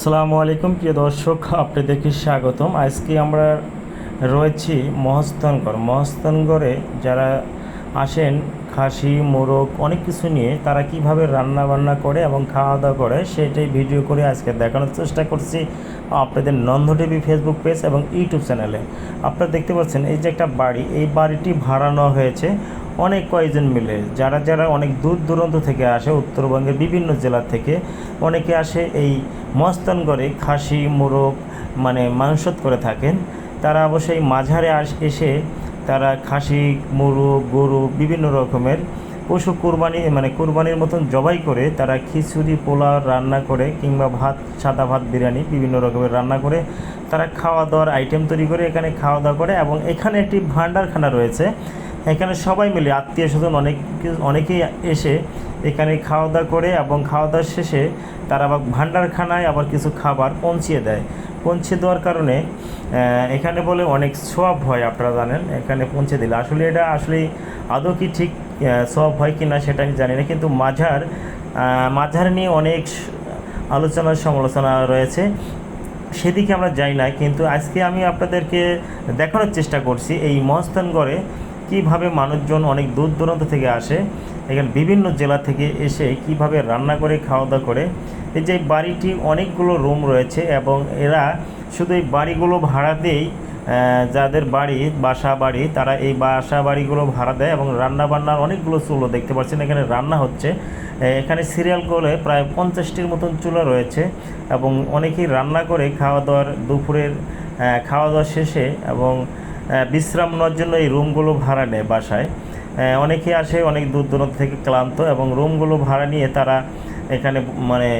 আসসালামু আলাইকুম, প্রিয় দর্শক, আপনাদেরকে স্বাগতম। আজকে আমরা রয়েছি মহস্তানগড় মহস্তানগড়ে যারা আসেন, খাসি, মোরগ, অনেক কিছু নিয়ে, তারা কীভাবে রান্না বান্না করে এবং খাওয়া দাওয়া করে, সেটাই ভিডিও করে আজকে দেখানোর চেষ্টা করছি আপনাদের নন্দ টিভি ফেসবুক পেজ এবং ইউটিউব চ্যানেলে। আপনারা দেখতে পাচ্ছেন, এই যে একটা বাড়ি, এই বাড়িটি ভাড়া নেওয়া হয়েছে অনেক কয়েকজন মিলে। যারা যারা অনেক দূর দূরান্ত থেকে আসে, উত্তরবঙ্গের বিভিন্ন জেলা থেকে, অনেকে আসে এই মস্তানগড়ে খাসি, মোরগ মানে মাংসত করে থাকেন। তারা অবশ্যই মাঝারে আস এসে তারা খাসি, মোরগ, গরু বিভিন্ন রকমের পশু কুরবানি মানে কুরবানির মতন জবাই করে তারা খিচুড়ি, পোলাও রান্না করে কিংবা ভাত, সাদা ভাত, বিরিয়ানি বিভিন্ন রকমের রান্না করে তারা খাওয়া দাওয়ার আইটেম তৈরি করে এখানে খাওয়া দাওয়া করে এবং এখানে একটি ভাণ্ডারখানা রয়েছে। এখানে সবাই মিলে আত্মীয় স্বজন অনেক অনেকেই এসে এখানে খাওয়া দাওয়া করে এবং খাওয়া দাওয়ার শেষে তারা আবার ভান্ডারখানায় আবার কিছু খাবার পৌঁছিয়ে দেয়। পৌঁছে দেওয়ার কারণে এখানে বলে অনেক সোয়াব হয় আপনারা জানেন, এখানে পৌঁছে দিলে। আসলে এটা আসলে আদৌ কি ঠিক সোয়াব হয় কি না সেটা আমি জানি না, কিন্তু মাঝার মাঝার নিয়ে অনেক স- আলোচনা সমালোচনা রয়েছে। সেদিকে আমরা যাই না, কিন্তু আজকে আমি আপনাদেরকে দেখানোর চেষ্টা করছি এই মহস্তানগড়ে কীভাবে মানুষজন অনেক দূর দূরান্ত থেকে আসে এখানে বিভিন্ন জেলা থেকে এসে কীভাবে রান্না করে খাওয়া দাওয়া করে এই যে বাড়িটি অনেকগুলো রুম রয়েছে এবং এরা শুধু এই বাড়িগুলো ভাড়া আহ, যাদের বাড়ি বাসা বাড়ি তারা এই বাসা বাড়িগুলো ভাড়া দেয় এবং রান্না বান্নার অনেকগুলো চুলো দেখতে পাচ্ছেন। এখানে রান্না হচ্ছে। এখানে সিরিয়াল প্রায় পঞ্চাশটির মতন চুলা রয়েছে এবং অনেকেই রান্না করে খাওয়া দাওয়ার দুপুরের খাওয়া দাওয়া শেষে এবং বিশ্রাম নেওয়ার জন্য এই রুমগুলো ভাড়া নেয় বাসায়। অনেকে আসে, অনেক দূর দূরান্ত থেকে ক্লান্ত এবং রুমগুলো ভাড়া নিয়ে তারা এখানে মানে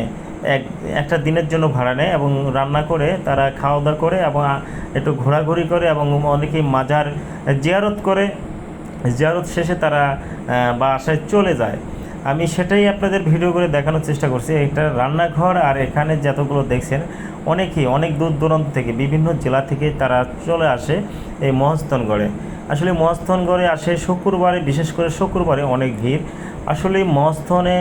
এক, একটা দিনের জন্য ভাড়া নেয় এবং রান্না করে, তারা খাওয়া দাওয়া করে এবং একটু ঘোরাঘুরি করে এবং অনেকেই মাজার জিয়ারত করে। জিয়ারত শেষে তারা বাসায় চলে যায়। আমি সেটাই আপনাদের ভিডিও করে দেখানোর চেষ্টা করছি। এটা রান্নাঘর আর এখানে যতগুলো দেখছেন অনেকেই অনেক দূর দূরান্ত থেকে, বিভিন্ন জেলা থেকে তারা চলে আসে এই মহস্থানগড়ে। আসলে মহস্থানগড়ে আসে শুক্রবারে, বিশেষ করে শুক্রবারে অনেক ভিড়। আসলে মহস্থানে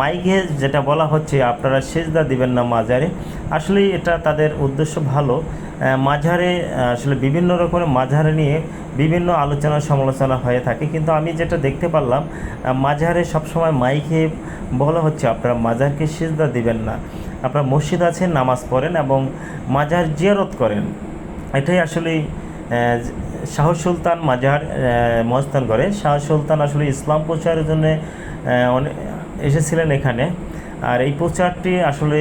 মাইকে যেটা বলা হচ্ছে, আপনারা সেজদা দিবেন না মাজারে। আসলে এটা তাদের উদ্দেশ্য ভালো। মাঝারে আসলে বিভিন্ন রকমের মাঝারে নিয়ে বিভিন্ন আলোচনা সমালোচনা হয়ে থাকে। কিন্তু আমি যেটা দেখতে পারলাম মাঝারে সবসময় মাইকে বলা হচ্ছে, আপনারা মাজারকে সেজদা দিবেন না। আপনারা মসজিদ আছেন, নামাজ পড়েন এবং মাজার জিয়ারত করেন। এটাই আসলে শাহ সুলতান মাজার মস্তান করে। শাহ সুলতান আসলে ইসলাম প্রচারের জন্য অনেক এসেছিলেন এখানে। আর এই প্রচারটি আসলে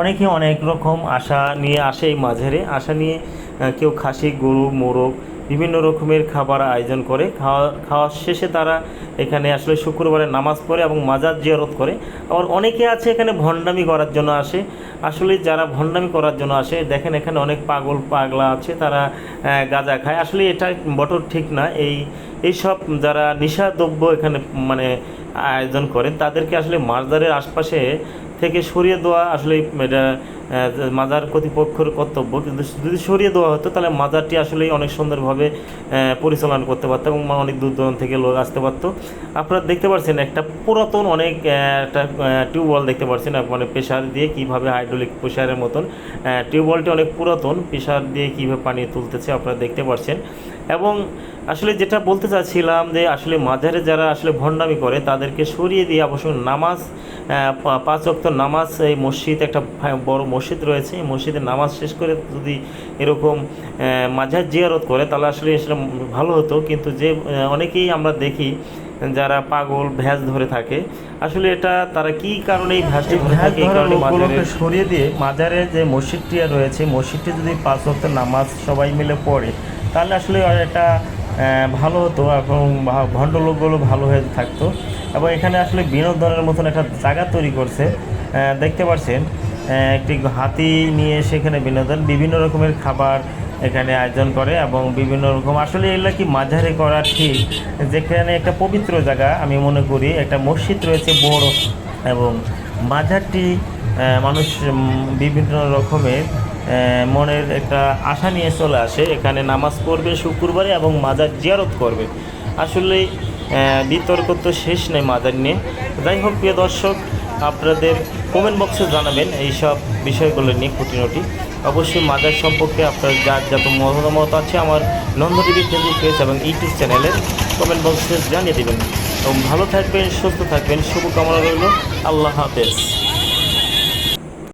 অনেকে অনেক রকম আশা নিয়ে আসে এই মাঝারে। আশা নিয়ে কেউ খাসি, গরু, মোরগ বিভিন্ন রকমের খাবার আয়োজন করে। খাওয়া খাওয়ার শেষে তারা এখানে আসলে শুক্রবারে নামাজ পড়ে এবং মাজার জিয়ারত করে। আবার অনেকে আছে এখানে ভণ্ডামি করার জন্য আসে। আসলে যারা ভণ্ডামি করার জন্য আসে, দেখেন এখানে অনেক পাগল, পাগলা আছে, তারা গাঁজা খায়। আসলে এটা বটর ঠিক না। এই, এইসব যারা নিশাদ্রব্য এখানে মানে আয়োজন করেন, তাদেরকে আসলে মাজারের আশপাশে থেকে সরিয়ে দেওয়া আসলে এটা মাজার কর্তৃপক্ষের কর্তব্য। কিন্তু যদি সরিয়ে দেওয়া হতো, তাহলে মাজারটি আসলেই অনেক সুন্দরভাবে পরিচালনা করতে পারতো এবং অনেক দূর দূরান্ত থেকে লোক আসতে পারতো। আপনারা দেখতে পাচ্ছেন একটা পুরাতন অনেক একটা টিউবওয়েল দেখতে পাচ্ছেন মানে প্রেশার দিয়ে কীভাবে হাইড্রোলিক প্রেশারের মতন টিউবওয়েলটি অনেক পুরাতন প্রেশার দিয়ে কীভাবে পানি তুলতেছে আপনারা দেখতে পাচ্ছেন এবং আসলে যেটা বলতে চাচ্ছিলাম যে আসলে মাঝারে যারা আসলে ভণ্ডামি করে, তাদেরকে সরিয়ে দিয়ে অবশ্য নামাজ পাঁচ অক্ত নামাজ এই মসজিদ একটা বড় মসজিদ রয়েছে। এই মসজিদে নামাজ শেষ করে যদি এরকম মাঝার জিয়ারত করে তাহলে আসলে সেটা ভালো হতো। কিন্তু যে অনেকেই আমরা দেখি যারা পাগল ভ্যাস ধরে থাকে আসলে এটা তারা কি কারণে এই ভ্যাসটি ধরে থাকে এই কারণে মাঝারে সরিয়ে দিয়ে মাজারে যে মসজিদটি রয়েছে মসজিদটি যদি পাঁচ ওয়াক্ত নামাজ সবাই মিলে পড়ে তাহলে আসলে এটা ভালো হতো। এবং ভণ্ড লোকগুলো ভালো হয়ে থাকতো। এবং এখানে আসলে বিনোদনের মতন একটা জায়গা তৈরি করছে। দেখতে পাচ্ছেন একটি হাতি নিয়ে সেখানে বিনোদন, বিভিন্ন রকমের খাবার এখানে আয়োজন করে এবং বিভিন্ন রকম, আসলে এগুলো কি মাঝারে করা ঠিক? যেখানে একটা পবিত্র জায়গা, আমি মনে করি একটা মসজিদ রয়েছে বড় এবং মাঝারটি মানুষ বিভিন্ন রকমের মনের একটা আশা নিয়ে চলে আসে। এখানে নামাজ পড়বে শুক্রবারে এবং মাজার জিয়ারত করবে। আসলে বিতর্ক তো শেষ নেই মাদার নিয়ে। যাই হোক, প্রিয় দর্শক, আপনাদের কমেন্ট বক্সে জানাবেন এইসব বিষয়গুলো নিয়ে খুঁটিনটি। অবশ্যই মাদার সম্পর্কে আপনার যার যত মতামত আছে আমার নন্দ টিভি ফেসবুক পেজ এবং ইউটিউব চ্যানেলের কমেন্ট বক্সে জানিয়ে দেবেন। এবং ভালো থাকবেন, সুস্থ থাকবেন, শুভকামনা রইল। আল্লাহ হাফেজ।